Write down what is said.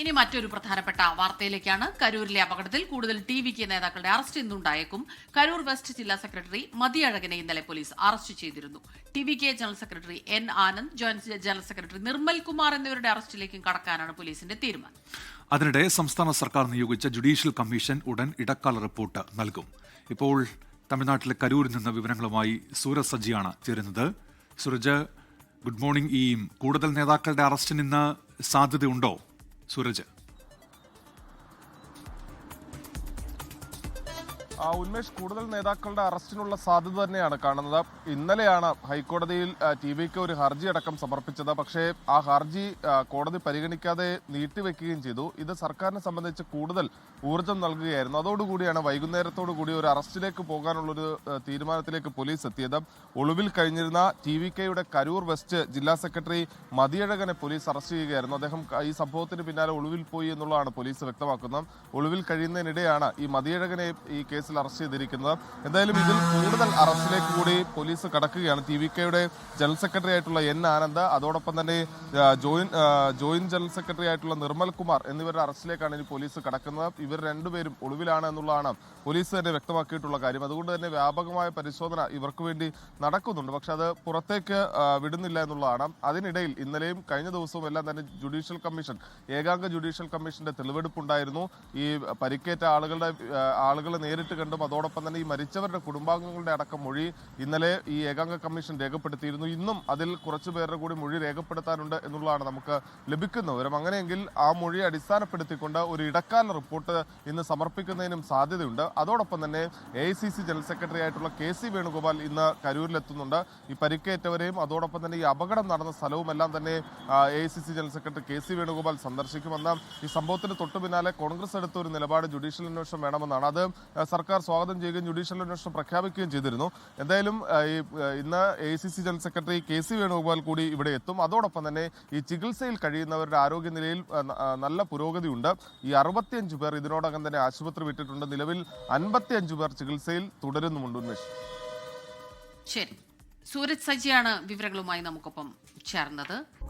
ഇനി മറ്റൊരു പ്രധാനപ്പെട്ട വാർത്തയിലേക്കാണ് കരൂരിലെ അപകടത്തിൽ കൂടുതൽ ടി വി കെ നേതാക്കളുടെ അറസ്റ്റ് ഇന്നുണ്ടായേക്കും. കരൂർ വെസ്റ്റ് ജില്ലാ സെക്രട്ടറി മതിയഴകനെ ഇന്നലെ പോലീസ് അറസ്റ്റ് ചെയ്തിരുന്നു. T V K general secretary N Anand joint general secretary Nirmal Kumar എന്നിവരുടെ അറസ്റ്റിലേക്കും കടക്കാനാണ് പോലീസിന്റെ തീരുമാനം. അതിനിടെ സംസ്ഥാന സർക്കാർ നിയോഗിച്ച ജുഡീഷ്യൽ കമ്മീഷൻ ഉടൻ ഇടക്കാല റിപ്പോർട്ട് നൽകും. ഇപ്പോൾ തമിഴ്നാട്ടിലെ കരൂരിൽ നിന്ന് വിവരങ്ങളുമായി സൂരജ് സജ്ജിയാണ് ചേരുന്നത്. Suraj good morning. ഈ കൂടുതൽ നേതാക്കളുടെ അറസ്റ്റിന് ഇന്ന് സാധ്യതയുണ്ടോ? സൂരജ് ഉന്മേഷ് കൂടുതൽ നേതാക്കളുടെ അറസ്റ്റിനുള്ള സാധ്യത തന്നെയാണ് കാണുന്നത്. ഇന്നലെയാണ് ഹൈക്കോടതിയിൽ ടി വിക്ക് ഒരു ഹർജി അടക്കം സമർപ്പിച്ചത്. പക്ഷേ ആ ഹർജി കോടതി പരിഗണിക്കാതെ നീട്ടിവെക്കുകയും ചെയ്തു. ഇത് സർക്കാരിനെ സംബന്ധിച്ച് കൂടുതൽ ഊർജം നൽകുകയായിരുന്നു. അതോടുകൂടിയാണ് വൈകുന്നേരത്തോടു കൂടി ഒരു അറസ്റ്റിലേക്ക് പോകാനുള്ളൊരു ആ, തീരുമാനത്തിലേക്ക് പോലീസ് എത്തിയത്. ഒളിവിൽ കഴിഞ്ഞിരുന്ന ടി വി കെയുടെ കരൂർ വെസ്റ്റ് ജില്ലാ സെക്രട്ടറി മതിയഴകനെ പോലീസ് അറസ്റ്റ് ചെയ്യുകയായിരുന്നു. അദ്ദേഹം ഈ സംഭവത്തിന് പിന്നാലെ ഒളിവിൽ പോയി എന്നുള്ളതാണ് പോലീസ് വ്യക്തമാക്കുന്നത്. ഒളിവിൽ കഴിയുന്നതിനിടെയാണ് ഈ മതിയഴകനെ ഈ കേസിൽ അറസ്റ്റ് ചെയ്തിരിക്കുന്നത്. എന്തായാലും ഇതിൽ കൂടുതൽ അറസ്റ്റിലേക്ക് കൂടി പോലീസ് കടക്കുകയാണ്. ടി വി കെയുടെ ജനറൽ സെക്രട്ടറി ആയിട്ടുള്ള എൻ ആനന്ദ് അതോടൊപ്പം തന്നെ ജോയിന്റ് ജോയിന്റ് ജനറൽ സെക്രട്ടറി ആയിട്ടുള്ള നിർമ്മൽ കുമാർ എന്നിവരുടെ അറസ്റ്റിലേക്കാണ് ഇനി പോലീസ് കടക്കുന്നത്. ഇവർ രണ്ടുപേരും ഒളിവിലാണ് എന്നുള്ളതാണ് പോലീസ് തന്നെ വ്യക്തമാക്കിയിട്ടുള്ള കാര്യം. അതുകൊണ്ട് തന്നെ വ്യാപകമായ പരിശോധന ഇവർക്ക് വേണ്ടി നടക്കുന്നുണ്ട്. പക്ഷെ അത് പുറത്തേക്ക് വിടുന്നില്ല എന്നുള്ളതാണ്. അതിനിടയിൽ ഇന്നലെയും കഴിഞ്ഞ ദിവസവും എല്ലാം തന്നെ ജുഡീഷ്യൽ കമ്മീഷൻ ഏകാംഗ ജുഡീഷ്യൽ കമ്മീഷന്റെ തെളിവെടുപ്പുണ്ടായിരുന്നു. ഈ പരിക്കേറ്റ ആളുകളുടെ ആളുകളെ നേരിട്ട് കണ്ടും അതോടൊപ്പം തന്നെ ഈ മരിച്ചവരുടെ കുടുംബാംഗങ്ങളുടെ അടക്കം മൊഴി ഇന്നലെ ഈ ഏകാംഗ കമ്മീഷൻ രേഖപ്പെടുത്തിയിരുന്നു. ഇന്നും അതിൽ കുറച്ചു പേരുടെ കൂടി മൊഴി രേഖപ്പെടുത്താനുണ്ട് എന്നുള്ളതാണ് നമുക്ക് ലഭിക്കുന്ന വിവരം. അങ്ങനെയെങ്കിൽ ആ മൊഴി അടിസ്ഥാനപ്പെടുത്തിക്കൊണ്ട് ഒരു ഇടക്കാല റിപ്പോർട്ട് ഇന്ന് സമർപ്പിക്കുന്നതിനും സാധ്യതയുണ്ട്. അതോടൊപ്പം തന്നെ എ ജനറൽ സെക്രട്ടറി ആയിട്ടുള്ള കെ സി വേണുഗോപാൽ ഇന്ന് കരൂരിലെത്തുന്നുണ്ട്. ഈ പരിക്കേറ്റവരെയും അതോടൊപ്പം തന്നെ ഈ അപകടം നടന്ന സ്ഥലവുമെല്ലാം തന്നെ A general secretary K C Venugopal സന്ദർശിക്കുമെന്ന് ഈ സംഭവത്തിന് തൊട്ടു പിന്നാലെ കോൺഗ്രസ് എടുത്ത ഒരു നിലപാട് ജുഡീഷ്യൽ അന്വേഷണം വേണമെന്നാണ്. അത് ആ, സർക്കാർ സ്വാഗതം ചെയ്യുകയും ജുഡീഷ്യൽ അന്വേഷണം പ്രഖ്യാപിക്കുകയും ചെയ്തിരുന്നു. എന്തായാലും ഈ ഇന്ന് A C C general secretary K C Venugopal കൂടി ഇവിടെ എത്തും. അതോടൊപ്പം തന്നെ ഈ ചികിത്സയിൽ കഴിയുന്നവരുടെ ആരോഗ്യനിലയിൽ നല്ല പുരോഗതിയുണ്ട്. ഈ അറുപത്തിയഞ്ച് പേർ ഇതിനോടകം തന്നെ ആശുപത്രി വിട്ടിട്ടുണ്ട്. നിലവിൽ അൻപത്തിയഞ്ച് പേർ ചികിത്സയിൽ തുടരുന്നുമുണ്ട് ഉന്മേഷ്. ശരി. സൂരജ് സജിയാണ് വിവരങ്ങളുമായി നമുക്കൊപ്പം ചേർന്നത്.